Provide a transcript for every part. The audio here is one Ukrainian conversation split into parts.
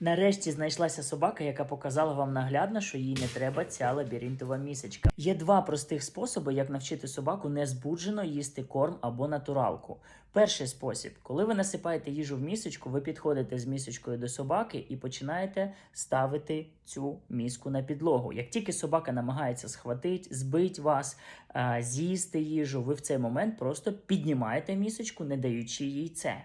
Нарешті знайшлася собака, яка показала вам наглядно, що їй не треба ця лабіринтова місечка. Є два простих способи, як навчити собаку незбуджено їсти корм або натуралку. Перший спосіб, коли ви насипаєте їжу в місочку, ви підходите з місочкою до собаки і починаєте ставити цю міску на підлогу. Як тільки собака намагається схватити, збити вас, з'їсти їжу, ви в цей момент просто піднімаєте місочку, не даючи їй це.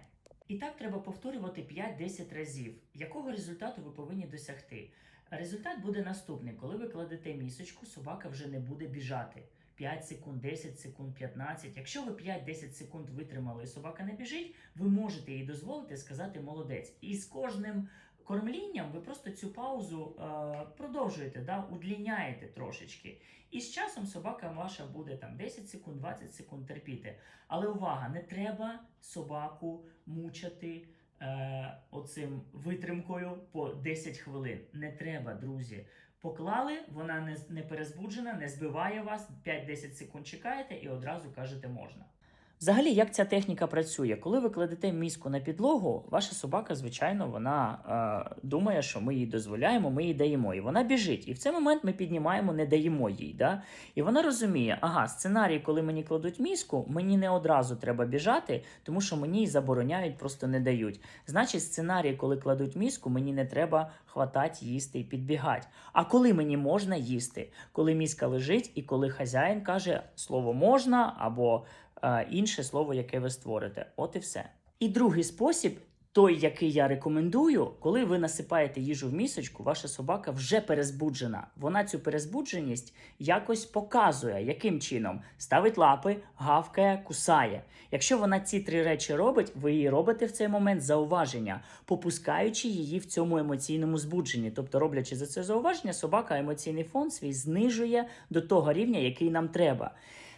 І так треба повторювати 5-10 разів. Якого результату ви повинні досягти? Результат буде наступний: коли ви кладете місочку, собака вже не буде біжати. 5 секунд, 10 секунд, 15. Якщо ви 5-10 секунд витримали і собака не біжить, ви можете їй дозволити сказати молодець. І з кожним кормлінням ви просто цю паузу е, продовжуєте, да, удліняєте трошечки. І з часом собака ваша буде там 10 секунд, 20 секунд терпіти. Але увага, не треба собаку мучити е, оцим витримкою по 10 хвилин. Не треба, друзі. Поклали, вона не, не перезбуджена, не збиває вас, 5-10 секунд чекаєте і одразу кажете можна. Взагалі, як ця техніка працює? Коли ви кладете міску на підлогу, ваша собака, звичайно, вона е, думає, що ми їй дозволяємо, ми їй даємо. І вона біжить. І в цей момент ми піднімаємо, не даємо їй. Да? І вона розуміє, ага, сценарій, коли мені кладуть міску, мені не одразу треба біжати, тому що мені забороняють, просто не дають. Значить, сценарій, коли кладуть міску, мені не треба хватати, їсти і підбігати. А коли мені можна їсти? Коли міська лежить, і коли хазяїн каже слово можна або е, інше слово, яке ви створите. От і все. І другий спосіб. Той, який я рекомендую, коли ви насипаєте їжу в місочку, ваша собака вже перезбуджена. Вона цю перезбудженість якось показує, яким чином ставить лапи, гавкає, кусає. Якщо вона ці три речі робить, ви їй робите в цей момент зауваження, попускаючи її в цьому емоційному збудженні. Тобто, роблячи за це зауваження, собака емоційний фон свій знижує до того рівня, який нам треба.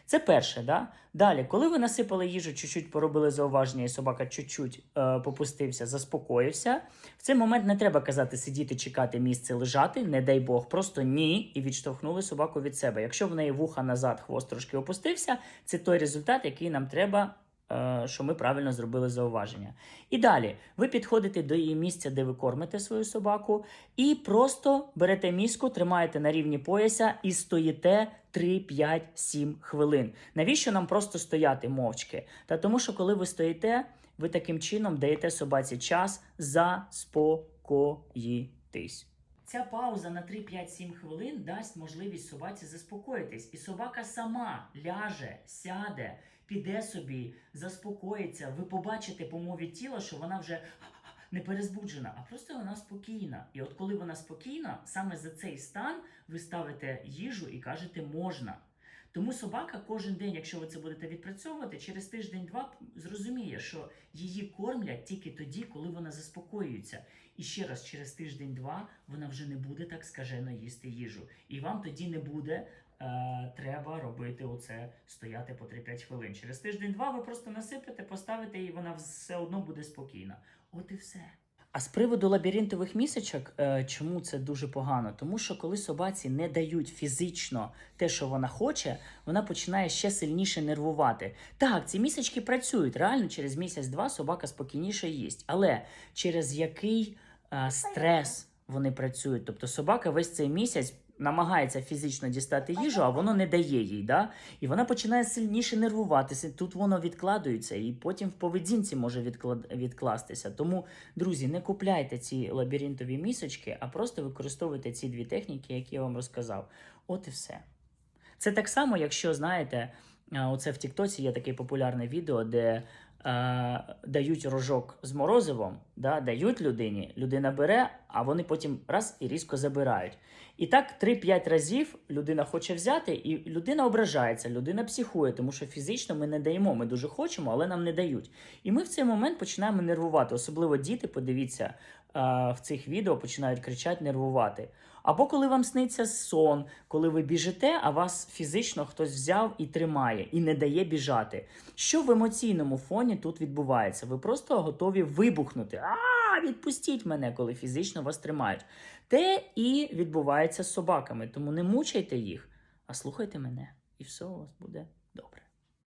Це перше, да? Далі, коли ви насипали їжу, чуть-чуть поробили зауваження, і собака чуть-чуть е, попустився, заспокоївся. В цей момент не треба казати сидіти, чекати місце, лежати, не дай Бог, просто ні, і відштовхнули собаку від себе. Якщо в неї вуха назад, хвост трошки опустився, це той результат, який нам треба. е, Що ми правильно зробили зауваження. І далі ви підходите до її місця, де ви кормите свою собаку, і просто берете міску, тримаєте на рівні пояса і стоїте 3, 5, 7 хвилин. Навіщо нам просто стояти мовчки? Та тому, що коли ви стоїте, ви таким чином даєте собаці час заспокоїтись. Ця пауза на 3-5-7 хвилин дасть можливість собаці заспокоїтись, і собака сама ляже, сяде, піде собі, заспокоїться. Ви побачите по мові тіла, що вона вже не перезбуджена, а просто вона спокійна. І от коли вона спокійна, саме за цей стан ви ставите їжу і кажете можна. Тому собака кожен день, якщо ви це будете відпрацьовувати, через тиждень-два зрозуміє, що її кормлять тільки тоді, коли вона заспокоюється. І ще раз, через тиждень-два вона вже не буде так скажено їсти їжу. І вам тоді не буде е, треба робити оце, стояти по 3-5 хвилин. Через тиждень-два ви просто насипете, поставите, і вона все одно буде спокійна. От і все. А з приводу лабіринтових місячок, е, чому це дуже погано? Тому що коли собаці не дають фізично те, що вона хоче, вона починає ще сильніше нервувати. Так, ці місячки працюють. Реально, через місяць-два собака спокійніше їсть. Але через який е, стрес вони працюють? Тобто собака весь цей місяць. Намагається фізично дістати їжу, а воно не дає їй, да? і вона починає сильніше нервуватися. Тут воно відкладується, і потім в поведінці може відклад... відкластися. Тому, друзі, не купляйте ці лабіринтові місочки, а просто використовуйте ці дві техніки, які я вам розказав. От і все. Це так само, якщо знаєте, оце в Тіктоці є таке популярне відео, де е, дають рожок з морозивом, да, дають людині, людина бере, а вони потім раз і різко забирають. І так 3-5 разів людина хоче взяти, і людина ображається, людина психує, тому що фізично ми не даємо, ми дуже хочемо, але нам не дають. І ми в цей момент починаємо нервувати. Особливо діти, подивіться, е, в цих відео починають кричати, нервувати. Або коли вам сниться сон, коли ви біжите, а вас фізично хтось взяв і тримає, і не дає біжати. Що в емоційному фоні тут відбувається? Ви просто готові вибухнути. А, відпустіть мене, коли фізично вас тримають. Те і відбувається з собаками. Тому не мучайте їх, а слухайте мене, і все у вас буде добре.